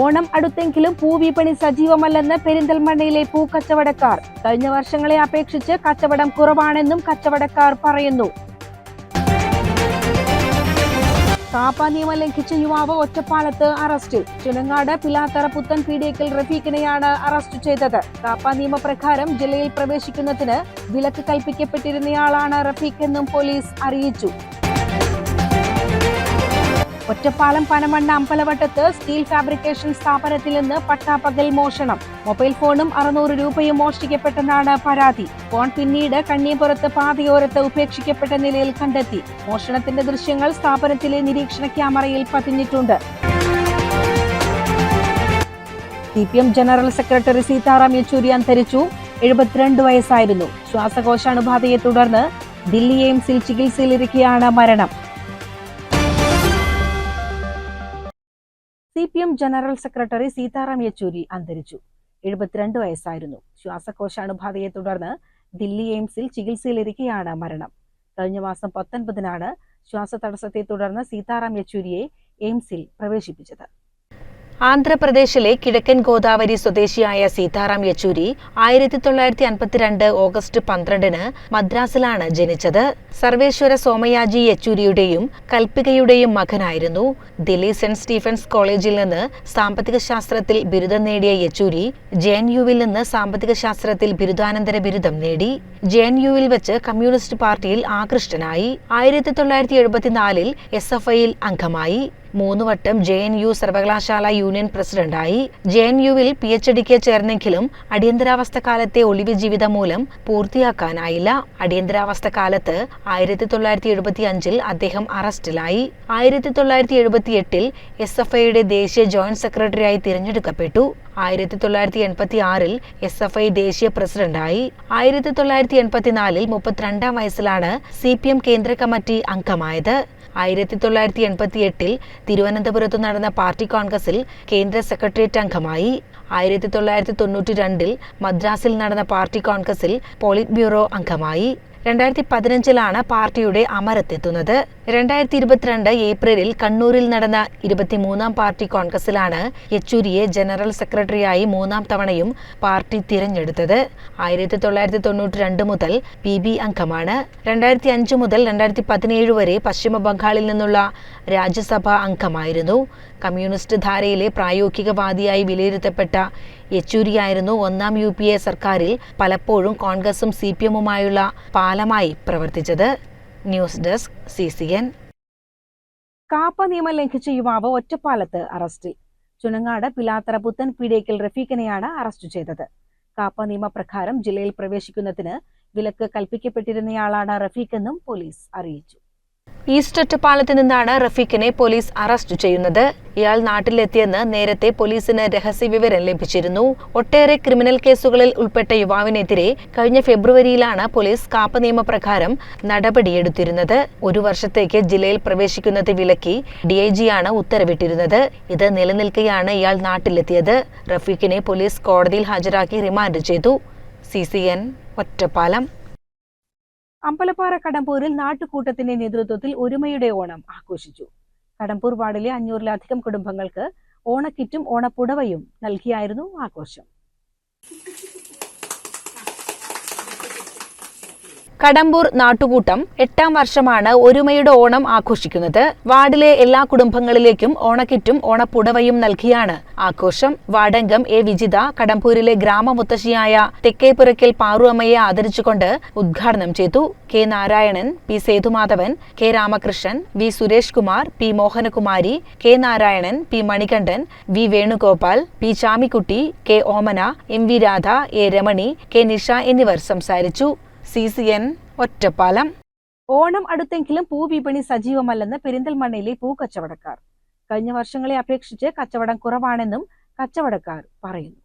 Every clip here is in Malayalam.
ഓണം അടുത്തെങ്കിലും പൂവിപണി സജീവമല്ലെന്ന് പെരിന്തൽമണ്ണയിലെ പൂക്കച്ചവടക്കാർ. കഴിഞ്ഞ വർഷങ്ങളെ അപേക്ഷിച്ച് കച്ചവടം കുറവാണെന്നും കച്ചവടക്കാർ പറയുന്നു. കാപ്പ നിയമം ലംഘിച്ച യുവാവ് ഒറ്റപ്പാലത്ത് അറസ്റ്റിൽ ചുനങ്ങാട് പിലാത്തറ പുത്തൻ പീഡിയക്കൽ റഫീഖിനെയാണ് അറസ്റ്റ് ചെയ്തത്. കാപ്പ നിയമപ്രകാരം ജില്ലയിൽ പ്രവേശിക്കുന്നതിന് വിലക്ക് കൽപ്പിക്കപ്പെട്ടിരുന്നയാളാണ് റഫീഖെന്നും പോലീസ് അറിയിച്ചു. ഒറ്റപ്പാലം പനമണ്ണ അമ്പലവട്ടത്ത് സ്റ്റീൽ ഫാബ്രിക്കേഷൻ സ്ഥാപനത്തിൽ നിന്ന് പട്ടാപ്പകൽ മോഷണം. മൊബൈൽ ഫോണും അറുന്നൂറ് രൂപയും മോഷ്ടിക്കപ്പെട്ടെന്നാണ് പരാതി. ഫോൺ പിന്നീട് കണ്ണിയപുറത്ത് പാതയോരത്ത് ഉപേക്ഷിക്കപ്പെട്ട നിലയിൽ കണ്ടെത്തി. മോഷണത്തിന്റെ ദൃശ്യങ്ങൾ സ്ഥാപനത്തിലെ നിരീക്ഷണ ക്യാമറയിൽ പതിഞ്ഞിട്ടുണ്ട്. C P M general secretary Sitaram Yechury അന്തരിച്ചു. എഴുപത്തിരണ്ട് വയസ്സായിരുന്നു. ശ്വാസകോശാണുബാധയെ തുടർന്ന് ദില്ലി എയിംസിൽ ചികിത്സയിലിരിക്കെയാണ് മരണം. C P M general secretary Sitaram Yechury അന്തരിച്ചു. എഴുപത്തിരണ്ട് വയസ്സായിരുന്നു. ശ്വാസകോശ ശ്വാസകോശാണുബാധയെ തുടർന്ന് ദില്ലി എയിംസിൽ ചികിത്സയിലിരിക്കെയാണ് മരണം. കഴിഞ്ഞ മാസം പത്തൊൻപതിനാണ് ശ്വാസതടസ്സത്തെ തുടർന്ന് സീതാറാം യെച്ചൂരിയെ എയിംസിൽ പ്രവേശിപ്പിച്ചത്. ആന്ധ്രാപ്രദേശിലെ കിഴക്കൻ ഗോദാവരി സ്വദേശിയായ സീതാറാം യെച്ചൂരി ആയിരത്തി തൊള്ളായിരത്തി അൻപത്തിരണ്ട് ഓഗസ്റ്റ് പന്ത്രണ്ടിന് മദ്രാസിലാണ് ജനിച്ചത്. സർവേശ്വര സോമയാജി യെച്ചൂരിയുടെയും കൽപ്പികയുടെയും മകനായിരുന്നു. ദില്ലി സെന്റ് സ്റ്റീഫൻസ് കോളേജിൽ നിന്ന് സാമ്പത്തിക ശാസ്ത്രത്തിൽ ബിരുദം നേടിയ യെച്ചൂരി ജെ എൻ യുവിൽ നിന്ന് സാമ്പത്തിക ശാസ്ത്രത്തിൽ ബിരുദാനന്തര ബിരുദം നേടി. ജെ എൻ യുവിൽ വെച്ച് കമ്മ്യൂണിസ്റ്റ് പാർട്ടിയിൽ ആകൃഷ്ടനായി. ആയിരത്തി തൊള്ളായിരത്തി എഴുപത്തിനാലിൽ എസ് എഫ് ഐയിൽ അംഗമായി. മൂന്ന് വട്ടം ജെ എൻ യു സർവകലാശാല യൂണിയൻ പ്രസിഡന്റായി. ജെ എൻ യുവിൽ പി എച്ച് ഡിക്ക് ചേർന്നെങ്കിലും അടിയന്തരാവസ്ഥ കാലത്തെ ഒളിവ് ജീവിതം മൂലം പൂർത്തിയാക്കാനായില്ല. അടിയന്തരാവസ്ഥ കാലത്ത് ആയിരത്തി തൊള്ളായിരത്തി എഴുപത്തി അഞ്ചിൽ അദ്ദേഹം അറസ്റ്റിലായി. ആയിരത്തി തൊള്ളായിരത്തി എഴുപത്തി എട്ടിൽ എസ് എഫ് ഐയുടെ ദേശീയ ജോയിന്റ് സെക്രട്ടറിയായി തിരഞ്ഞെടുക്കപ്പെട്ടു. ആയിരത്തി തൊള്ളായിരത്തി എൺപത്തി ആറിൽ എസ് എഫ് ഐ ദേശീയ പ്രസിഡന്റായി. ആയിരത്തി തൊള്ളായിരത്തി എൺപത്തിനാലിൽ മുപ്പത്തിരണ്ടാം വയസ്സിലാണ് സി പി എം കേന്ദ്ര കമ്മിറ്റി അംഗമായത്. ആയിരത്തി തൊള്ളായിരത്തി എൺപത്തി എട്ടിൽ തിരുവനന്തപുരത്ത് നടന്ന പാർട്ടി കോൺഗ്രസിൽ കേന്ദ്ര സെക്രട്ടേറിയറ്റ് അംഗമായി. ആയിരത്തി തൊള്ളായിരത്തി തൊണ്ണൂറ്റി രണ്ടിൽ മദ്രാസിൽ നടന്ന പാർട്ടി കോൺഗ്രസിൽ പോളിറ്റ് ബ്യൂറോ അംഗമായി. രണ്ടായിരത്തി പതിനഞ്ചിലാണ് പാർട്ടിയുടെ അമരത്തെത്തുന്നത്. രണ്ടായിരത്തി ഇരുപത്തിരണ്ട് ഏപ്രിലിൽ കണ്ണൂരിൽ നടന്ന ഇരുപത്തിമൂന്നാം പാർട്ടി കോൺഗ്രസിലാണ് യെച്ചൂരിയെ ജനറൽ സെക്രട്ടറിയായി മൂന്നാം തവണയും പാർട്ടി തിരഞ്ഞെടുത്തത്. ആയിരത്തി തൊള്ളായിരത്തി തൊണ്ണൂറ്റി രണ്ട് മുതൽ പി ബി അംഗമാണ്. രണ്ടായിരത്തി അഞ്ച് മുതൽ രണ്ടായിരത്തി പതിനേഴ് വരെ പശ്ചിമ ബംഗാളിൽ നിന്നുള്ള രാജ്യസഭാ അംഗമായിരുന്നു. കമ്മ്യൂണിസ്റ്റ് ധാരയിലെ പ്രായോഗികവാദിയായി വിലയിരുത്തപ്പെട്ട യെച്ചൂരിയായിരുന്നു ഒന്നാം യു പി എ സർക്കാരിൽ പലപ്പോഴും കോൺഗ്രസും സി പി എമ്മുമായുള്ള പാലമായി പ്രവർത്തിച്ചത്. News desk C C N KAAPA നിയമം ലംഘിച്ച യുവാവ് ഒറ്റപ്പാലത്ത് അറസ്റ്റിൽ. ചുനങ്ങാട് പിലാത്തറ പുത്തൻ പീഡിയക്കൽ റഫീഖിനെയാണ് അറസ്റ്റ് ചെയ്തത്. കാപ്പ നിയമപ്രകാരം ജില്ലയിൽ പ്രവേശിക്കുന്നതിന് വിലക്ക് കൽപ്പിക്കപ്പെട്ടിരുന്നയാളാണ് റഫീഖെന്നും പോലീസ് അറിയിച്ചു. ഈസ്റ്റ് പാലത്തിൽ നിന്നാണ് റഫീഖിനെ പോലീസ് അറസ്റ്റ് ചെയ്യുന്നത്. ഇയാൾ നാട്ടിലെത്തിയെന്ന് നേരത്തെ പോലീസിന് രഹസ്യ വിവരം ലഭിച്ചിരുന്നു. ഒട്ടേറെ ക്രിമിനൽ കേസുകളിൽ ഉൾപ്പെട്ട യുവാവിനെതിരെ കഴിഞ്ഞ ഫെബ്രുവരിയിലാണ് പോലീസ് കാപ്പ നിയമപ്രകാരം നടപടിയെടുത്തിരുന്നത്. ഒരു വർഷത്തേക്ക് ജില്ലയിൽ പ്രവേശിക്കുന്നത് വിലക്കി ഡി ഐ ജിയാണ് ഉത്തരവിട്ടിരുന്നത്. ഇത് നിലനിൽക്കെയാണ് ഇയാൾ നാട്ടിലെത്തിയത്. റഫീഖിനെ പോലീസ് കോടതിയിൽ ഹാജരാക്കി റിമാൻഡ് ചെയ്തു. C C N Ottapalam. Ambalappara കടമ്പൂരിൽ നാട്ടുകൂട്ടത്തിന്റെ നേതൃത്വത്തിൽ ഒരുമയുടെ ഓണം ആഘോഷിച്ചു. കടമ്പൂർ വാർഡിലെ അഞ്ഞൂറിലധികം കുടുംബങ്ങൾക്ക് ഓണക്കിറ്റും ഓണപ്പുടവയും നൽകിയായിരുന്നു ആഘോഷം. കടമ്പൂർ നാട്ടുകൂട്ടം എട്ടാം വർഷമാണ് ഒരുമയുടെ ഓണം ആഘോഷിക്കുന്നത്. വാർഡിലെ എല്ലാ കുടുംബങ്ങളിലേക്കും ഓണക്കിറ്റും ഓണപ്പുടവയും നൽകിയാണ് ആഘോഷം. വാർഡംഗം എ വിജിത കടമ്പൂരിലെ ഗ്രാമമുത്തശ്ശിയായ തെക്കേപ്പുറയ്ക്കൽ പാറുവമ്മയെ ആദരിച്ചുകൊണ്ട് ഉദ്ഘാടനം ചെയ്തു K Narayanan P Sethumadhavan K Ramakrishnan V Suresh Kumar P Mohanakumari K Narayanan P Manikandan V Venugopal P Chamikutty K Omana M V Radha A Ramani K Nisha എന്നിവർ സംസാരിച്ചു. C C N Ottapalam. Onam അടുത്തെങ്കിലും പൂവിപണി സജീവമല്ലെന്ന് പെരിന്തൽമണ്ണയിലെ പൂക്കച്ചവടക്കാർ കഴിഞ്ഞ വർഷങ്ങളെ അപേക്ഷിച്ച് കച്ചവടം കുറവാണെന്നും കച്ചവടക്കാർ പറയുന്നു.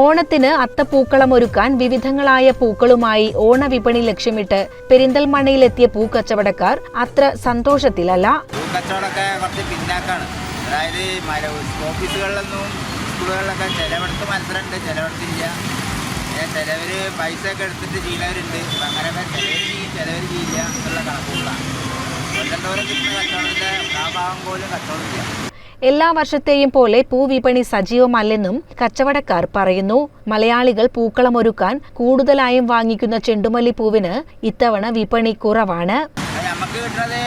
ഓണത്തിന് അത്തപ്പൂക്കളം ഒരുക്കാൻ വിവിധങ്ങളായ പൂക്കളുമായി ഓണവിപണി ലക്ഷ്യമിട്ട് പെരിന്തൽമണ്ണയിലെത്തിയ പൂക്കച്ചവടക്കാർ അത്ര സന്തോഷത്തിലല്ല. കച്ചവടമൊക്കെ കുറച്ച് പിന്നാക്കാണ്. അതായത് ഓഫീസുകളിലൊന്നും സ്കൂളുകളിലൊക്കെ ചിലവിടത്ത് മത്സരമുണ്ട് ചിലവിടത്തില്ല. ചിലവർ പൈസ ഒക്കെ എടുത്തിട്ട് ചെയ്യുന്നവരുണ്ട്. അപ്പം അങ്ങനെയൊക്കെ ചിലവർ ചെയ്യും ചിലവർ ചെയ്യില്ല എന്നുള്ള കണക്കുകളാണ് കൊല്ലത്തോരം കിട്ടുന്ന കച്ചവടത്തിന്റെ ആ ഭാഗം പോലും കച്ചവടമില്ല. എല്ലാ വർഷത്തെയും പോലെ പൂവിപണി സജീവമല്ലെന്നും കച്ചവടക്കാർ പറയുന്നു. മലയാളികൾ പൂക്കളം ഒരുക്കാൻ കൂടുതലായും വാങ്ങിക്കുന്ന ചെണ്ടുമല്ലി പൂവിന് ഇത്തവണ വിപണി കുറവാണ്. നമുക്ക് കിട്ടുന്നത്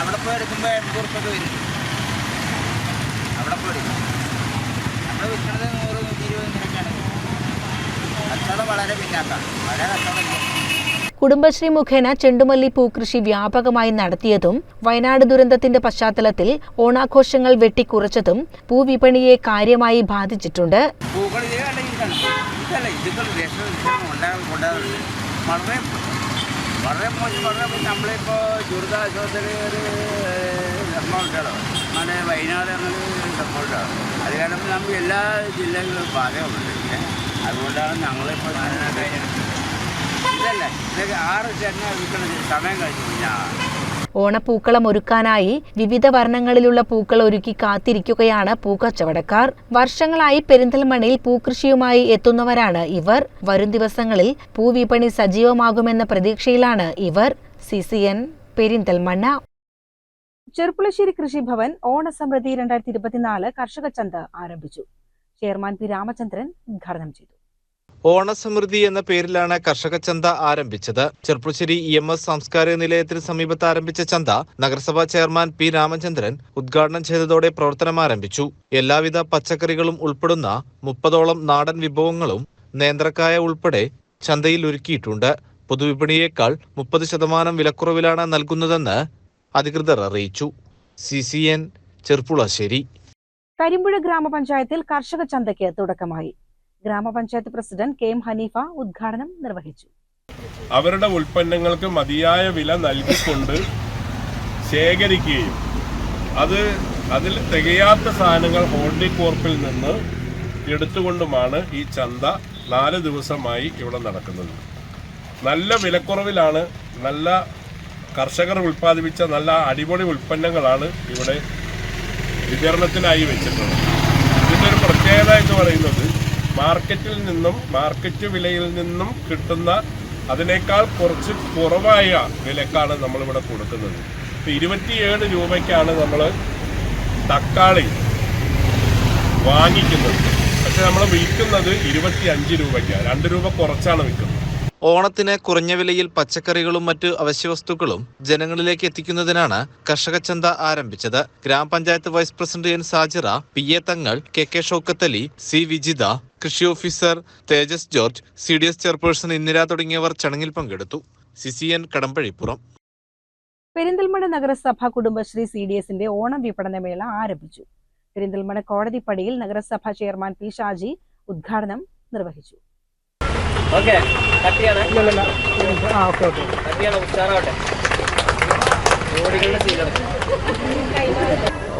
അവിടെ പോയി എടുക്കുമ്പോൾ എൺപത് ഉറുപ്പൊക്കെ വരും. അവിടെ പോയി നമ്മൾ വിൽക്കുന്നത് നൂറ് നൂറ്റി ഇരുപത് ഇങ്ങനെയൊക്കെയാണ്. കച്ചവടം വളരെ പിന്നാക്കാണ്. വളരെ കച്ചവടം കുടുംബശ്രീ മുഖേന ചെണ്ടുമല്ലി പൂക്കൃഷി വ്യാപകമായി നടത്തിയതും വയനാട് ദുരന്തത്തിന്റെ പശ്ചാത്തലത്തിൽ ഓണാഘോഷങ്ങൾ വെട്ടിക്കുറച്ചതും പൂവിപണിയെ കാര്യമായി ബാധിച്ചിട്ടുണ്ട്. വളരെ മോശം. നമ്മളിപ്പോൾ ദുരിതാശ്വാസത്തിൽ ഒരു അങ്ങനെ വയനാട് അങ്ങനെ സപ്പോർട്ടാണ്. അത് കാരണം നമുക്ക് എല്ലാ ജില്ലകളിലും ബാധകമുണ്ട്. അതുകൊണ്ടാണ് ഞങ്ങളിപ്പോൾ ഇതല്ല ഇതൊക്കെ ആറ് ചെന്ന വിൽക്കണത് സമയം കഴിഞ്ഞു. ഓണപ്പൂക്കളം ഒരുക്കാനായി വിവിധ വർണങ്ങളിലുള്ള പൂക്കൾ ഒരുക്കി കാത്തിരിക്കുകയാണ് പൂക്കച്ചവടക്കാർ. വർഷങ്ങളായി പെരിന്തൽമണ്ണയിൽ പൂക്കൃഷിയുമായി എത്തുന്നവരാണ് ഇവർ. വരും ദിവസങ്ങളിൽ പൂവിപണി സജീവമാകുമെന്ന പ്രതീക്ഷയിലാണ് ഇവർ. C C N Perinthalmanna. Cherpulassery Krishibhavan Onasamridhi രണ്ടായിരത്തി ഇരുപത്തിനാല് കർഷക ചന്ത ആരംഭിച്ചു. ചെയർമാൻ പി രാമചന്ദ്രൻ ഉദ്ഘാടനം ചെയ്തു. ഓണസമൃദ്ധി എന്ന പേരിലാണ് കർഷക ചന്ത ആരംഭിച്ചത്. ചെർപ്പുശ്ശേരി ഇ എം എസ് സാംസ്കാരിക നിലയത്തിന് സമീപത്ത് ആരംഭിച്ച ചന്ത നഗരസഭാ ചെയർമാൻ പി രാമചന്ദ്രൻ ഉദ്ഘാടനം ചെയ്തതോടെ പ്രവർത്തനം ആരംഭിച്ചു. എല്ലാവിധ പച്ചക്കറികളും ഉൾപ്പെടുന്ന മുപ്പതോളം നാടൻ വിഭവങ്ങളും നേന്ത്രക്കായ ഉൾപ്പെടെ ചന്തയിൽ ഒരുക്കിയിട്ടുണ്ട്. പൊതുവിപണിയേക്കാൾ മുപ്പത് ശതമാനം വിലക്കുറവിലാണ് നൽകുന്നതെന്ന് അധികൃതർ അറിയിച്ചു. C C N Cherpulassery. Karimpuzha ഗ്രാമപഞ്ചായത്തിൽ കർഷക ചന്തയ്ക്ക് തുടക്കമായി. ഗ്രാമപഞ്ചായത്ത് പ്രസിഡന്റ് കെ എം ഹനീഫ ഉദ്ഘാടനം നിർവഹിച്ചു. അവരുടെ ഉൽപ്പന്നങ്ങൾക്ക് മതിയായ വില നൽകിക്കൊണ്ട് ശേഖരിക്കുകയും അത് അതിൽ തികയാത്ത സാധനങ്ങൾ ഹോർട്ടികോർപ്പിൽ നിന്ന് എടുത്തുകൊണ്ടുമാണ് ഈ ചന്ത നാല് ദിവസമായി ഇവിടെ നടക്കുന്നത്. നല്ല വിലക്കുറവിലാണ് നല്ല കർഷകർ ഉൽപ്പാദിപ്പിച്ച നല്ല അടിപൊളി ഉൽപ്പന്നങ്ങളാണ് ഇവിടെ വിതരണത്തിനായി വെച്ചിട്ടുള്ളത്. ഇതിന്റെ ഒരു പ്രത്യേകത എന്ന് പറയുന്നത് മാർക്കറ്റിൽ നിന്നും മാർക്കറ്റ് വിലയിൽ നിന്നും കിട്ടുന്ന അതിനേക്കാൾ കുറച്ച് കുറവായ വിലക്കാണ് നമ്മളിവിടെ കൊടുക്കുന്നത്. ഇപ്പം ഇരുപത്തിയേഴ് രൂപയ്ക്കാണ് നമ്മൾ തക്കാളി വാങ്ങിക്കുന്നത്. പക്ഷെ നമ്മൾ വിൽക്കുന്നത് ഇരുപത്തി അഞ്ച് രൂപയ്ക്കാണ് രണ്ട് രൂപ കുറച്ചാണ് വിൽക്കുന്നത്. ഓണത്തിന് കുറഞ്ഞ വിലയിൽ പച്ചക്കറികളും മറ്റ് അവശ്യവസ്തുക്കളും ജനങ്ങളിലേക്ക് എത്തിക്കുന്നതിനാണ് കർഷക ചന്ത ആരംഭിച്ചത്. ഗ്രാമപഞ്ചായത്ത് vice president N Sajira P A Thangal K K Shoukathali C Vijitha കൃഷി officer Thejas George C D S chairperson Indira തുടങ്ങിയവർ ചടങ്ങിൽ പങ്കെടുത്തു. C C N Kadambazhipuram. Perinthalmanna നഗരസഭ കുടുംബശ്രീ സി ഡി എസിന്റെ ഓണം വിപണനമേള ആരംഭിച്ചു. പെരിന്തൽമണ്ണ കോടതിപ്പടിയിൽ നഗരസഭ ചെയർമാൻ പി ഷാജി ഉദ്ഘാടനം നിർവഹിച്ചു.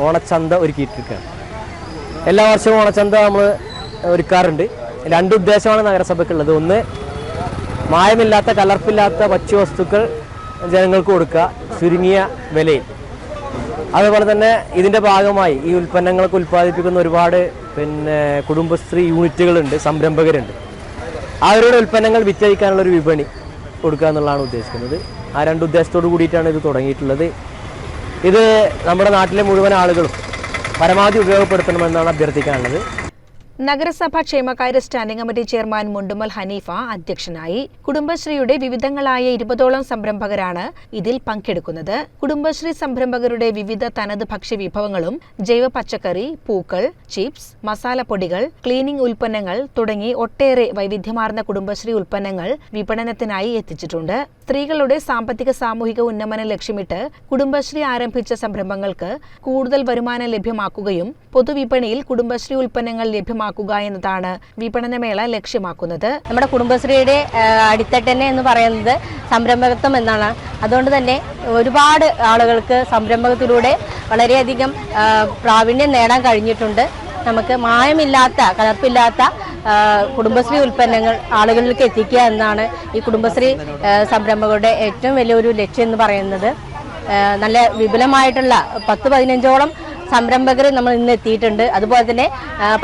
ഓണച്ചന്ത ഒരുക്കിയിട്ടിരിക്കുകയാണ് എല്ലാ വർഷവും ഓണച്ചന്ത നമ്മൾ ഒരുക്കാറുണ്ട്. രണ്ട് ഉദ്ദേശമാണ് നഗരസഭയ്ക്കുള്ളത്. ഒന്ന് മായമില്ലാത്ത കലർപ്പില്ലാത്ത ഭക്ഷ്യവസ്തുക്കൾ ജനങ്ങൾക്ക് കൊടുക്കുക. ചുരുങ്ങിയ വിലയിൽ. അതുപോലെ തന്നെ ഇതിന്റെ ഭാഗമായി ഈ ഉൽപ്പന്നങ്ങളൊക്കെ ഉൽപ്പാദിപ്പിക്കുന്ന ഒരുപാട് പിന്നെ കുടുംബശ്രീ യൂണിറ്റുകളുണ്ട് സംരംഭകരുണ്ട്. അവരുടെ ഉൽപ്പന്നങ്ങൾ വിറ്റഴിക്കാനുള്ള ഒരു വിപണി കൊടുക്കുക എന്നുള്ളതാണ് ഉദ്ദേശിക്കുന്നത്. ആ രണ്ട് ഉദ്ദേശത്തോടു കൂടിയിട്ടാണ് ഇത് തുടങ്ങിയിട്ടുള്ളത്. ഇത് നമ്മുടെ നാട്ടിലെ മുഴുവൻ ആളുകളും പരമാവധി ഉപയോഗപ്പെടുത്തണമെന്നാണ് അഭ്യർത്ഥിക്കാനുള്ളത്. നഗരസഭ ക്ഷേമകാര്യ standing committee chairman Mundumal Haneefa അധ്യക്ഷനായി കുടുംബശ്രീയുടെ വിവിധങ്ങളായ ഇരുപതോളം സംരംഭകരാണ് ഇതിൽ പങ്കെടുക്കുന്നത്. കുടുംബശ്രീ സംരംഭകരുടെ വിവിധ തനത് ഭക്ഷ്യ വിഭവങ്ങളും ജൈവ പച്ചക്കറി പൂക്കൾ ചിപ്സ് മസാലപ്പൊടികൾ ക്ലീനിംഗ് ഉൽപ്പന്നങ്ങൾ തുടങ്ങി ഒട്ടേറെ വൈവിധ്യമാർന്ന കുടുംബശ്രീ ഉൽപ്പന്നങ്ങൾ വിപണനത്തിനായി എത്തിച്ചിട്ടുണ്ട്. സ്ത്രീകളുടെ സാമ്പത്തിക സാമൂഹിക ഉന്നമനം ലക്ഷ്യമിട്ട് കുടുംബശ്രീ ആരംഭിച്ച സംരംഭങ്ങൾക്ക് കൂടുതൽ വരുമാനം ലഭ്യമാക്കുകയും പൊതുവിപണിയിൽ കുടുംബശ്രീ ഉൽപ്പന്നങ്ങൾ ലഭ്യമാക്കുകയും ലഭ്യമാക്കുക എന്നതാണ് വിപണനമേള ലക്ഷ്യമാക്കുന്നത്. നമ്മുടെ കുടുംബശ്രീയുടെ അടിത്തട്ടനെ അടിത്തട്ട് എന്ന് പറയുന്നത് സംരംഭകത്വം എന്നാണ്. അതുകൊണ്ട് തന്നെ ഒരുപാട് ആളുകൾക്ക് സംരംഭകത്തിലൂടെ വളരെയധികം പ്രാവീണ്യം നേടാൻ കഴിഞ്ഞിട്ടുണ്ട്. നമുക്ക് മായമില്ലാത്ത കലർപ്പില്ലാത്ത കുടുംബശ്രീ ഉൽപ്പന്നങ്ങൾ ആളുകളിലേക്ക് എത്തിക്കുക എന്നാണ് ഈ കുടുംബശ്രീ സംരംഭകരുടെ ഏറ്റവും വലിയൊരു ലക്ഷ്യം എന്ന് പറയുന്നത്. നല്ല വിപുലമായിട്ടുള്ള പത്ത് പതിനഞ്ചോളം സംരംഭകർ നമ്മൾ ഇന്ന് എത്തിയിട്ടുണ്ട്. അതുപോലെ തന്നെ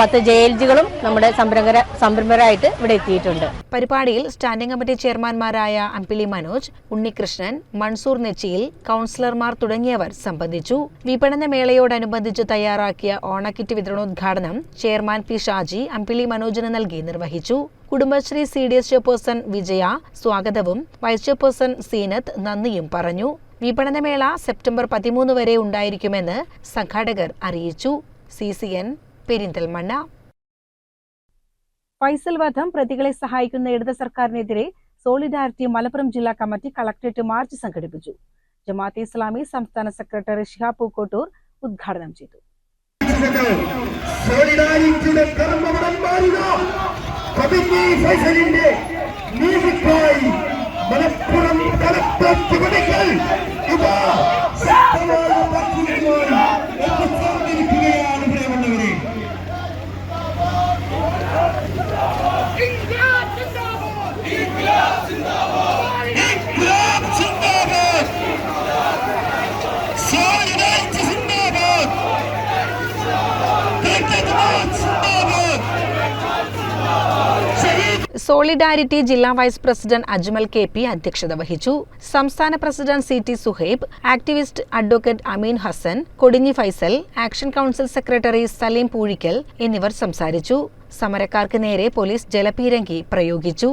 പത്ത് ജെ എൽ ജികളും നമ്മുടെ സംരംഭകര സംരംഭകരായിട്ട് ഇവിടെ എത്തിയിട്ടുണ്ട്. പരിപാടിയിൽ സ്റ്റാൻഡിംഗ് കമ്മിറ്റി ചെയർമാൻമാരായ അമ്പിളി മനോജ് ഉണ്ണികൃഷ്ണൻ മൺസൂർ നെച്ചിയിൽ കൗൺസിലർമാർ തുടങ്ങിയവർ സംബന്ധിച്ചു. വിപണന മേളയോടനുബന്ധിച്ച് തയ്യാറാക്കിയ ഓണക്കിറ്റ് വിതരണോദ്ഘാടനം ചെയർമാൻ പി ഷാജി അമ്പിളി മനോജിന് നൽകി നിർവഹിച്ചു. Kudumbashree C D S chairperson Vijaya സ്വാഗതവും വൈസ് ചെയർപേഴ്സൺ സീനത്ത് നന്ദിയും പറഞ്ഞു. വിപണനമേള സെപ്റ്റംബർ പതിമൂന്ന് വരെ ഉണ്ടായിരിക്കുമെന്ന് സംഘാടകർ അറിയിച്ചു. C C N Perinthalmanna. Faisal വധം പ്രതികളെ സഹായിക്കുന്ന ഇടത് സർക്കാരിനെതിരെ സോളിഡാരിറ്റി മലപ്പുറം ജില്ലാ കമ്മിറ്റി കളക്ടറേറ്റ് മാർച്ച് സംഘടിപ്പിച്ചു. ജമാഅത്തെ ഇസ്ലാമി സംസ്ഥാന സെക്രട്ടറി ഷിഹാബ് പൂക്കോട്ടൂർ ഉദ്ഘാടനം ചെയ്തു. സോളിഡാരിറ്റിയുടെ ഫൈസലിന്റെ നീതിക്കായി മലപ്പുറം കളക്ടറേറ്റ് സോളിഡാരിറ്റി ജില്ലാ vice president Ajmal K P അധ്യക്ഷത വഹിച്ചു. സംസ്ഥാന president C T Suhaib activist advocate Ameen Hasan Kodinhi Faisal action council secretary Saleem Poozhikkal എന്നിവർ സംസാരിച്ചു. സമരക്കാർക്ക് നേരെ പോലീസ് ജലപീരങ്കി പ്രയോഗിച്ചു.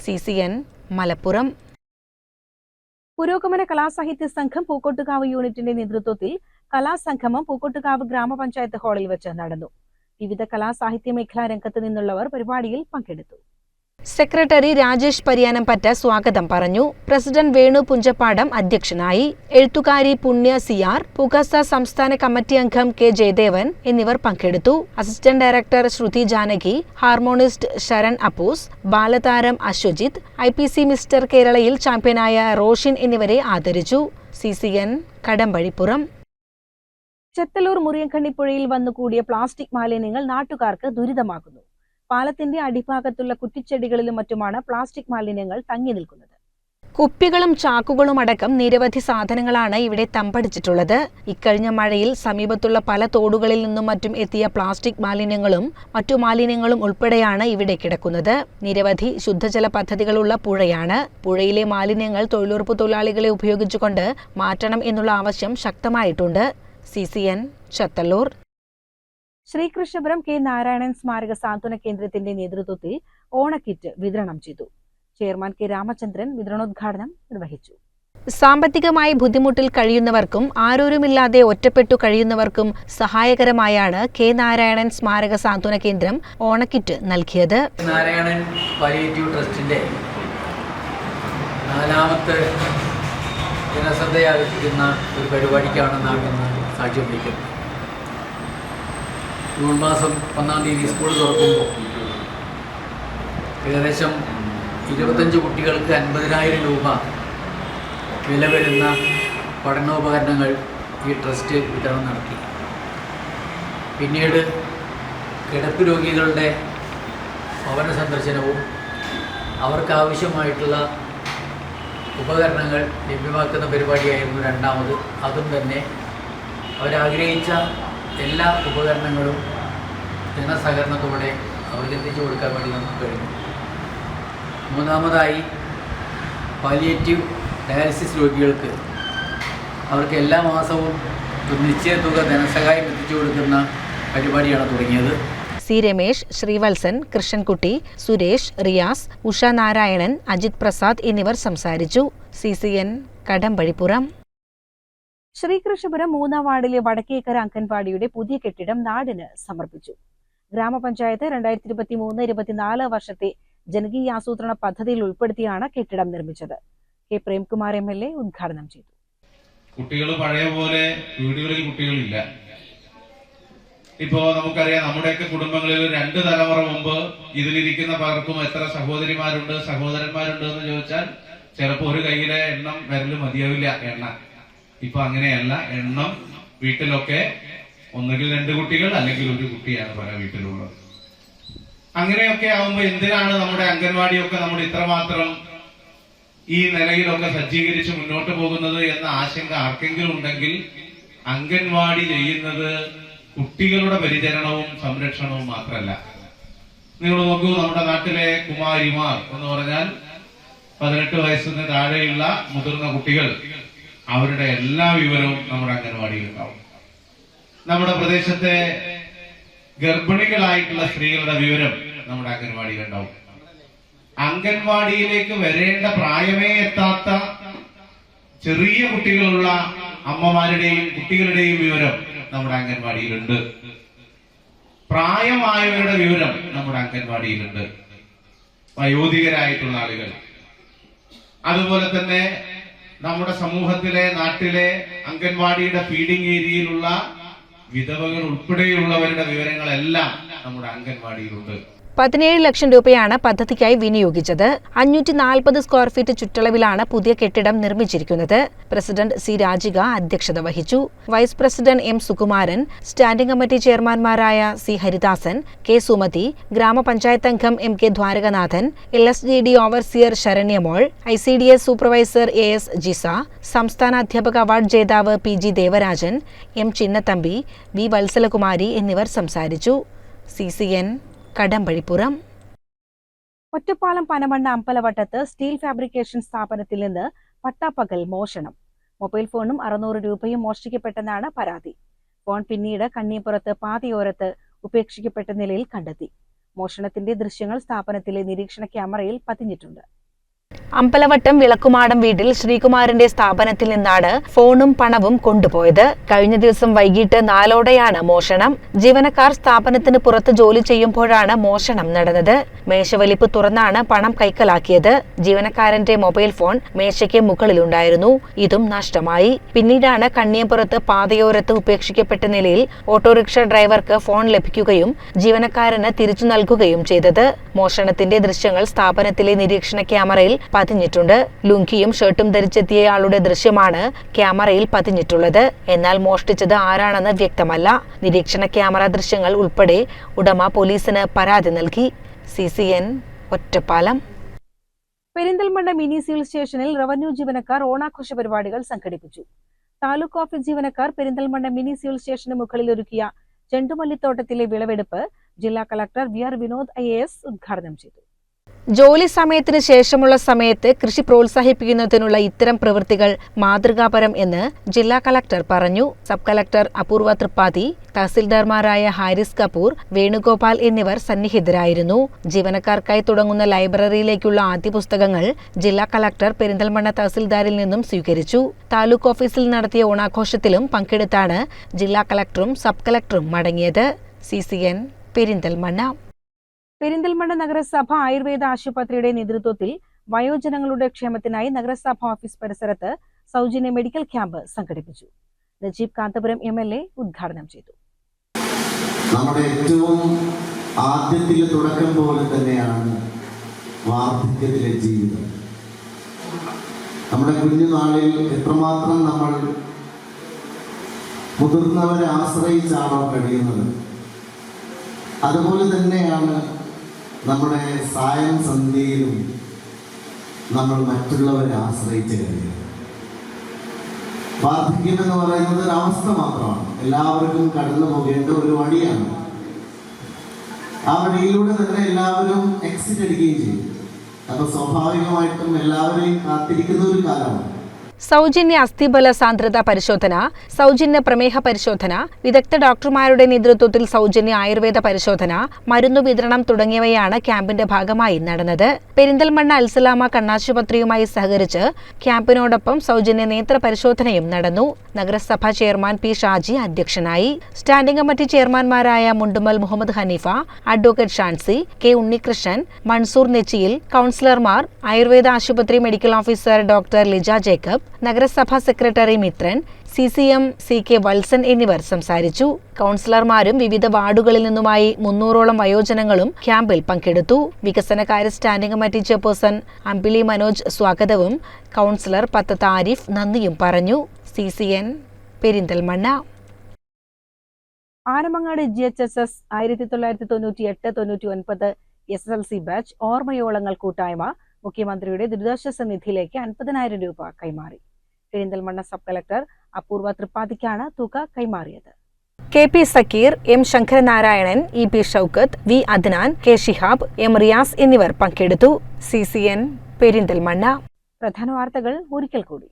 സി സി എൻ മലപ്പുറം പുരോഗമന കലാസാഹിത്യ സംഘം പൂക്കോട്ടുകാവ് യൂണിറ്റിന്റെ നേതൃത്വത്തിൽ കലാസംഗമം പൂക്കോട്ടുകാവ് ഗ്രാമപഞ്ചായത്ത് ഹാളിൽ വെച്ച് നടന്നു. വിവിധ കലാസാഹിത്യ മേഖലാ രംഗത്ത് നിന്നുള്ളവർ പരിപാടിയിൽ പങ്കെടുത്തു. സെക്രട്ടറി രാജേഷ് പരിയാനംപറ്റ സ്വാഗതം പറഞ്ഞു. പ്രസിഡന്റ് വേണു പുഞ്ചപ്പാടം അധ്യക്ഷനായി. എഴുത്തുകാരി പുണ്യ സിയാർ പുകസ സംസ്ഥാന കമ്മിറ്റി അംഗം കെ ജയദേവൻ എന്നിവർ പങ്കെടുത്തു. Assistant director Shruti Janaki harmonist Sharan Appoos ബാലതാരം Aswajith I P C mister കേരളയിൽ ചാമ്പ്യനായ റോഷിൻ എന്നിവരെ ആദരിച്ചു. C C N Kadambazhipuram. Chethallur മുറിയൻകണ്ണിപ്പുഴയിൽ വന്നുകൂടിയ പ്ലാസ്റ്റിക് മാലിന്യങ്ങൾ നാട്ടുകാർക്ക് ദുരിതമാകുന്നു പാലത്തിന്റെ അടിഭാഗത്തുള്ള കുറ്റിച്ചെടികളിലും മറ്റുമാണ് പ്ലാസ്റ്റിക് മാലിന്യങ്ങൾ തങ്ങി നിൽക്കുന്നത്. കുപ്പികളും ചാക്കുകളും അടക്കം നിരവധി സാധനങ്ങളാണ് ഇവിടെ തമ്പടിച്ചിട്ടുള്ളത്. ഇക്കഴിഞ്ഞ മഴയിൽ സമീപത്തുള്ള പല തോടുകളിൽ നിന്നും മറ്റും എത്തിയ പ്ലാസ്റ്റിക് മാലിന്യങ്ങളും മറ്റു മാലിന്യങ്ങളും ഉൾപ്പെടെയാണ് ഇവിടെ കിടക്കുന്നത്. നിരവധി ശുദ്ധജല പദ്ധതികളുള്ള പുഴയാണ്. പുഴയിലെ മാലിന്യങ്ങൾ തൊഴിലുറപ്പ് തൊഴിലാളികളെ ഉപയോഗിച്ചുകൊണ്ട് മാറ്റണം എന്നുള്ള ആവശ്യം ശക്തമായിട്ടുണ്ട്. C C N Chethallur. Sreekrishnapuram K Narayanan സ്മാരക സാന്ത്വന കേന്ദ്രത്തിന്റെ നേതൃത്വത്തിൽ ഓണക്കിറ്റ് വിതരണം ചെയ്തു. ചെയർമാൻ കെ രാമചന്ദ്രൻ വിതരണോദ്ഘാടനം നിർവഹിച്ചു. സാമ്പത്തികമായി ബുദ്ധിമുട്ടിൽ കഴിയുന്നവർക്കും ആരോരുമില്ലാതെ ഒറ്റപ്പെട്ടു കഴിയുന്നവർക്കും സഹായകരമായാണ് കെ നാരായണൻ സ്മാരക സാന്ത്വന കേന്ദ്രം ഓണക്കിറ്റ് നൽകിയത്. നാരായണൻ പാലിയേറ്റീവ് ട്രസ്റ്റിന്റെ നാലാമത്തെ ജനശ്രദ്ധയാകർഷിക്കുന്ന ഒരു പരിപാടിക്കാണ് നാം ഇന്ന് സാക്ഷ്യം വഹിക്കുന്നത് ജൂൺ മാസം ഒന്നാം തീയതി സ്കൂൾ തുറക്കുമ്പോൾ ഏകദേശം ഇരുപത്തഞ്ച് കുട്ടികൾക്ക് അൻപതിനായിരം രൂപ വില വരുന്ന പഠനോപകരണങ്ങൾ ഈ ട്രസ്റ്റ് വിതരണം നടത്തി. പിന്നീട് കിടപ്പ് രോഗികളുടെ ഭവന സന്ദർശനവും അവർക്കാവശ്യമായിട്ടുള്ള ഉപകരണങ്ങൾ ലഭ്യമാക്കുന്ന പരിപാടിയായിരുന്നു രണ്ടാമത്. അതും തന്നെ അവരാഗ്രഹിച്ച എല്ലാ ഉപകരണങ്ങളും ജനസഹകരണത്തോടെ അവർക്ക് കൊടുക്കാൻ വേണ്ടി നമുക്ക് കഴിഞ്ഞു. മൂന്നാമതായി പാലിയേറ്റീവ് ഡയാലിസിസ് രോഗികൾക്ക് അവർക്ക് എല്ലാ മാസവും ഒരു നിശ്ചയ തുക ധനസഹായം എത്തിച്ചു കൊടുക്കുന്ന പരിപാടിയാണ് തുടങ്ങിയത്. സി രമേശ് ശ്രീവത്സൻ കൃഷ്ണൻകുട്ടി സുരേഷ് റിയാസ് ഉഷ നാരായണൻ അജിത് പ്രസാദ് എന്നിവർ സംസാരിച്ചു. C C N Kadambazhipuram. Sreekrishnapuram മൂന്നാം വാർഡിലെ വടക്കേക്കര അംഗൻവാടിയുടെ പുതിയ കെട്ടിടം നാടിന് സമർപ്പിച്ചു. ഗ്രാമപഞ്ചായത്ത് രണ്ടായിരത്തി ഇരുപത്തി മൂന്ന് ഇരുപത്തിനാല് വർഷത്തെ ജനകീയ ആസൂത്രണ പദ്ധതിയിൽ ഉൾപ്പെടുത്തിയാണ് കെട്ടിടം നിർമ്മിച്ചത്. K Premkumar M L A ഉദ്ഘാടനം ചെയ്തു. കുട്ടികൾ പഴയ പോലെ വീടുകളിൽ കുട്ടികളില്ല. ഇപ്പോ നമുക്കറിയാം നമ്മുടെയൊക്കെ കുടുംബങ്ങളിൽ രണ്ട് തലമുറ മുമ്പ് ഇതിലിരിക്കുന്ന പലർക്കും എത്ര സഹോദരിമാരുണ്ട് സഹോദരന്മാരുണ്ട് എന്ന് ചോദിച്ചാൽ ചിലപ്പോ ഒരു കയ്യിലെ എണ്ണം വരൽ മതിയാവില്ല എണ്ണ. ഇപ്പൊ അങ്ങനെയല്ല എണ്ണം വീട്ടിലൊക്കെ ഒന്നുകിൽ രണ്ട് കുട്ടികൾ അല്ലെങ്കിൽ ഒരു കുട്ടിയാണ് പല വീട്ടിലുള്ളത്. അങ്ങനെയൊക്കെ ആവുമ്പോ എന്തിനാണ് നമ്മുടെ അംഗൻവാടിയൊക്കെ നമ്മൾ ഇത്രമാത്രം ഈ നിലയിലൊക്കെ സജ്ജീകരിച്ച് മുന്നോട്ട് പോകുന്നത് എന്ന ആശങ്ക ആർക്കെങ്കിലും ഉണ്ടെങ്കിൽ അംഗൻവാടി ചെയ്യുന്നത് കുട്ടികളുടെ പരിചരണവും സംരക്ഷണവും മാത്രമല്ല. നിങ്ങൾ നോക്കൂ നമ്മുടെ നാട്ടിലെ കുമാരിമാർ എന്ന് പറഞ്ഞാൽ പതിനെട്ട് വയസ്സിന് താഴെയുള്ള മുതിർന്ന കുട്ടികൾ അവരുടെ എല്ലാ വിവരവും നമ്മുടെ അംഗൻവാടിയിൽ ഉണ്ടാവും നമ്മുടെ പ്രദേശത്തെ ഗർഭിണികളായിട്ടുള്ള സ്ത്രീകളുടെ വിവരം നമ്മുടെ അംഗൻവാടിയിൽ ഉണ്ടാവും അംഗൻവാടിയിലേക്ക് വരേണ്ട പ്രായമേ എത്താത്ത ചെറിയ കുട്ടികളുള്ള അമ്മമാരുടെയും കുട്ടികളുടെയും വിവരം നമ്മുടെ അംഗൻവാടിയിലുണ്ട്. പ്രായമായവരുടെ വിവരം നമ്മുടെ അംഗൻവാടിയിലുണ്ട്. വയോധികരായിട്ടുള്ള ആളുകൾ. അതുപോലെ തന്നെ നമ്മുടെ സമൂഹത്തിലെ നാട്ടിലെ അംഗൻവാടിയുടെ ഫീഡിംഗ് ഏരിയയിലുള്ള വിധവകൾ ഉൾപ്പെടെയുള്ളവരുടെ വിവരങ്ങളെല്ലാം നമ്മുടെ അംഗൻവാടിയിലുണ്ട്. പതിനേഴ് ലക്ഷം രൂപയാണ് പദ്ധതിക്കായി വിനിയോഗിച്ചത്. അഞ്ഞൂറ്റി നാൽപ്പത് സ്ക്വയർ ഫീറ്റ് ചുറ്റളവിലാണ് പുതിയ കെട്ടിടം നിർമ്മിച്ചിരിക്കുന്നത്. പ്രസിഡന്റ് സി രാജിക അധ്യക്ഷത വഹിച്ചു. Vice president M Sukumaran standing committee ചെയർമാൻമാരായ C Haridasan K Sumathi ഗ്രാമപഞ്ചായത്ത് അംഗം M K Dwarakanathan L S D D overseer Saranyamol I C D S supervisor A S Jisa സംസ്ഥാന അധ്യാപക അവാർഡ് ജേതാവ് P G Devarajan M Chinnathambi V Vatsalakumari എന്നിവർ സംസാരിച്ചു. C C N Kadambazhipuram. Ottapalam Panamanna അമ്പലവട്ടത്ത് steel fabrication സ്ഥാപനത്തിൽ നിന്ന് പട്ടാപ്പകൽ മോഷണം. മൊബൈൽ ഫോണും അറുന്നൂറ് രൂപയും മോഷ്ടിക്കപ്പെട്ടെന്നാണ് പരാതി. ഫോൺ പിന്നീട് കണ്ണിയപ്പുറത്ത് പാതയോരത്ത് ഉപേക്ഷിക്കപ്പെട്ട നിലയിൽ കണ്ടെത്തി. മോഷണത്തിന്റെ ദൃശ്യങ്ങൾ സ്ഥാപനത്തിലെ നിരീക്ഷണ ക്യാമറയിൽ പതിഞ്ഞിട്ടുണ്ട്. അമ്പലവട്ടം വിളക്കുമാടം വീട്ടിൽ ശ്രീകുമാറിന്റെ സ്ഥാപനത്തിൽ നിന്നാണ് ഫോണും പണവും കൊണ്ടുപോയത്. കഴിഞ്ഞ ദിവസം വൈകിട്ട് നാലോടെയാണ് മോഷണം. ജീവനക്കാർ സ്ഥാപനത്തിന് പുറത്ത് ജോലി ചെയ്യുമ്പോഴാണ് മോഷണം നടന്നത്. മേശവലിപ്പ് തുറന്നാണ് പണം കൈക്കലാക്കിയത്. ജീവനക്കാരന്റെ മൊബൈൽ ഫോൺ മേശയ്ക്ക് മുകളിലുണ്ടായിരുന്നു. ഇതും നഷ്ടമായി. പിന്നീടാണ് കണ്ണിയപ്പുറത്ത് പാതയോരത്ത് ഉപേക്ഷിക്കപ്പെട്ട നിലയിൽ ഓട്ടോറിക്ഷ ഡ്രൈവർക്ക് ഫോൺ ലഭിക്കുകയും ജീവനക്കാരന് തിരിച്ചു നൽകുകയും ചെയ്തത്. മോഷണത്തിന്റെ ദൃശ്യങ്ങൾ സ്ഥാപനത്തിലെ നിരീക്ഷണ ക്യാമറയിൽ പതിഞ്ഞിട്ടുണ്ട്. ലുങ്കിയും ഷർട്ടും ധരിച്ചെത്തിയയാളുടെ ദൃശ്യമാണ് ക്യാമറയിൽ പതിഞ്ഞിട്ടുള്ളത്. എന്നാൽ മോഷ്ടിച്ചത് ആരാണെന്ന് വ്യക്തമല്ല. നിരീക്ഷണ ക്യാമറ ദൃശ്യങ്ങൾ ഉൾപ്പെടെ ഉടമ പോലീസിന് പരാതി നൽകി. C C N Ottapalam. Perinthalmanna mini civil സ്റ്റേഷനിൽ റവന്യൂ ജീവനക്കാർ ഓണാഘോഷ പരിപാടികൾ സംഘടിപ്പിച്ചു. താലൂക്ക് ഓഫീസ് ജീവനക്കാർ പെരിന്തൽമണ്ണ മിനി സിവിൽ സ്റ്റേഷന് മുകളിൽ ഒരുക്കിയ ചെണ്ടുമല്ലിത്തോട്ടത്തിലെ വിളവെടുപ്പ് ജില്ലാ collector V R Vinod I S ഉദ്ഘാടനം ചെയ്തു. ജോലി സമയത്തിന് ശേഷമുള്ള സമയത്ത് കൃഷി പ്രോത്സാഹിപ്പിക്കുന്നതിനുള്ള ഇത്തരം പ്രവൃത്തികൾ മാതൃകാപരം എന്ന് ജില്ലാ കളക്ടർ പറഞ്ഞു. സബ് കളക്ടർ അപൂർവ ത്രിപാഠി തഹസിൽദാർമാരായ ഹാരിസ് കപൂർ വേണുഗോപാൽ എന്നിവർ സന്നിഹിതരായിരുന്നു. ജീവനക്കാർക്കായി തുടങ്ങുന്ന ലൈബ്രറിയിലേക്കുള്ള ആദ്യ പുസ്തകങ്ങൾ ജില്ലാ കളക്ടർ പെരിന്തൽമണ്ണ തഹസിൽദാരിൽ നിന്നും സ്വീകരിച്ചു. താലൂക്ക് ഓഫീസിൽ നടത്തിയ ഓണാഘോഷത്തിലും പങ്കെടുത്താണ് ജില്ലാ കളക്ടറും സബ് കളക്ടറും മടങ്ങിയത്. C C N Perinthalmanna. Perinthalmanna നഗരസഭ ആയുർവേദ ആശുപത്രിയുടെ നേതൃത്വത്തിൽ വയോജനങ്ങളുടെ ക്ഷേമത്തിനായി നഗരസഭ ഓഫീസ് പരിസരത്ത് സൗജന്യ മെഡിക്കൽ ക്യാമ്പ് സംഘടിപ്പിച്ചു. Najeeb Kanthapuram M L A ഉദ്ഘാടനം ചെയ്തു. നമ്മുടെ ഏറ്റവും ആദ്യത്തിലെ തുടക്കം പോലെ തന്നെയാണ് വാർദ്ധക്യത്തിലെ ജീവിതം. നമ്മുടെ കുഞ്ഞുനാളിൽ എത്രമാത്രം നമ്മൾ മുതിർന്നവരെ ആശ്രയിച്ചാണോ കഴിയുന്നത്? അതുപോലെ തന്നെയാണ് നമ്മുടെ സായം സന്ധ്യയിലും നമ്മൾ മറ്റുള്ളവരെ ആശ്രയിച്ച് കഴിയും വാർദ്ധക്യം എന്ന് പറയുന്നത് ഒരവസ്ഥ മാത്രമാണ്. എല്ലാവർക്കും കടന്നു പോകേണ്ട ഒരു വഴിയാണ്. ആ വഴിയിലൂടെ തന്നെ എല്ലാവരും എക്സിറ്റ് അടിക്കുകയും ചെയ്യും. അപ്പൊ സ്വാഭാവികമായിട്ടും എല്ലാവരെയും കാത്തിരിക്കുന്ന ഒരു കാലമാണ്. സൗജന്യ അസ്ഥിബല സാന്ദ്രത പരിശോധന സൗജന്യ പ്രമേഹ പരിശോധന വിദഗ്ധ ഡോക്ടർമാരുടെ നേതൃത്വത്തിൽ സൗജന്യ ആയുർവേദ പരിശോധന മരുന്നു വിതരണം തുടങ്ങിയവയാണ് ക്യാമ്പിന്റെ ഭാഗമായി നടന്നത്. പെരിന്തൽമണ്ണ അൽസലാമ കണ്ണാശുപത്രിയുമായി സഹകരിച്ച് ക്യാമ്പിനോടൊപ്പം സൗജന്യ നേത്ര പരിശോധനയും നടന്നു. നഗരസഭാ ചെയർമാൻ പി ഷാജി അധ്യക്ഷനായി. സ്റ്റാൻഡിംഗ് കമ്മിറ്റി ചെയർമാൻമാരായ മുണ്ടുമൽ മുഹമ്മദ് ഹനീഫ അഡ്വക്കേറ്റ് ഷാൻസി കെ ഉണ്ണികൃഷ്ണൻ മൻസൂർ നെച്ചിയിൽ കൌൺസിലർമാർ ആയുർവേദ ആശുപത്രി medical officer doctor Lija Jacob നഗരസഭാ secretary Mithran C C M C K Valsan എന്നിവർ സംസാരിച്ചു. കൗൺസിലർമാരും വിവിധ വാർഡുകളിൽ നിന്നുമായി മുന്നൂറോളം വയോജനങ്ങളും ക്യാമ്പിൽ പങ്കെടുത്തു. വികസനകാര്യ standing committee chairperson Ambili Manoj സ്വാഗതവും കൗൺസിലർ പത്ത് താരിഫ് നന്ദിയും പറഞ്ഞു. C C N Perinthalmanna. Anamangad G H S S ആയിരത്തി തൊള്ളായിരത്തി തൊണ്ണൂറ്റി എട്ട് തൊണ്ണൂറ്റി ഒൻപത് S S L C batch ഓർമ്മയോളങ്ങൾ കൂട്ടായ്മ മുഖ്യമന്ത്രിയുടെ ദുരിതാശ്വാസ നിധിയിലേക്ക് അൻപതിനായിരം രൂപ കൈമാറി. പെരിന്തൽമണ്ണ സബ് കളക്ടർ അപൂർവ ത്രിപാഠിക്കാണ് തുക കൈമാറിയത്. K P Sakir M Sankaranarayanan E P Shoukath V Adnan K Shihab M Riyas എന്നിവർ പങ്കെടുത്തു. C C N Perinthalmanna. പ്രധാന വാർത്തകൾ ഒരിക്കൽ കൂടി.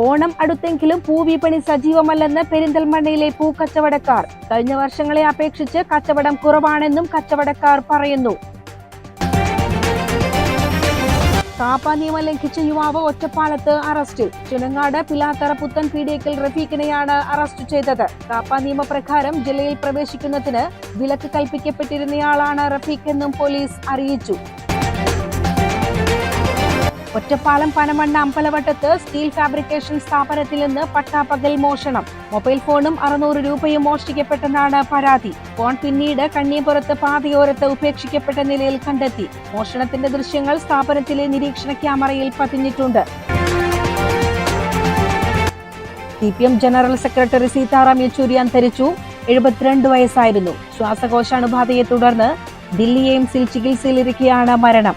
ഓണം അടുത്തെങ്കിലും പൂവിപണി സജീവമല്ലെന്ന് പെരിന്തൽമണ്ണയിലെ പൂക്കച്ചവടക്കാർ. കഴിഞ്ഞ വർഷങ്ങളെ അപേക്ഷിച്ച് കച്ചവടം കുറവാണെന്നും കച്ചവടക്കാർ പറയുന്നു. കാപ്പ നിയമം ലംഘിച്ച യുവാവ് ഒറ്റപ്പാലത്ത് അറസ്റ്റിൽ ചുനങ്ങാട് പിലാത്തറ പുത്തൻ പീഡിയക്കൽ റഫീഖിനെയാണ് അറസ്റ്റ് ചെയ്തത്. കാപ്പ നിയമപ്രകാരം ജില്ലയിൽ പ്രവേശിക്കുന്നതിന് വിലക്ക് കൽപ്പിക്കപ്പെട്ടിരുന്നയാളാണ് റഫീഖ് എന്നും പോലീസ് അറിയിച്ചു. ഒറ്റപ്പാലം പനമണ്ണ അമ്പലവട്ടത്ത് സ്റ്റീൽ ഫാബ്രിക്കേഷൻ സ്ഥാപനത്തിൽ നിന്ന് പട്ടാപ്പകൽ മോഷണം. മൊബൈൽ ഫോണും അറുന്നൂറ് രൂപയും മോഷ്ടിക്കപ്പെട്ടെന്നാണ് പരാതി. ഫോൺ പിന്നീട് കണ്ണിയപുറത്ത് പാതയോരത്ത് ഉപേക്ഷിക്കപ്പെട്ട നിലയിൽ കണ്ടെത്തി. മോഷണത്തിന്റെ ദൃശ്യങ്ങൾ സ്ഥാപനത്തിലെ നിരീക്ഷണ ക്യാമറയിൽ പതിഞ്ഞിട്ടുണ്ട്. C P M general secretary Sitaram Yechury അന്തരിച്ചു. എഴുപത്തിരണ്ട് വയസ്സായിരുന്നു. ശ്വാസകോശാണുബാധയെ തുടർന്ന് ദില്ലി എയിംസിൽ ചികിത്സയിലിരിക്കെയാണ് മരണം.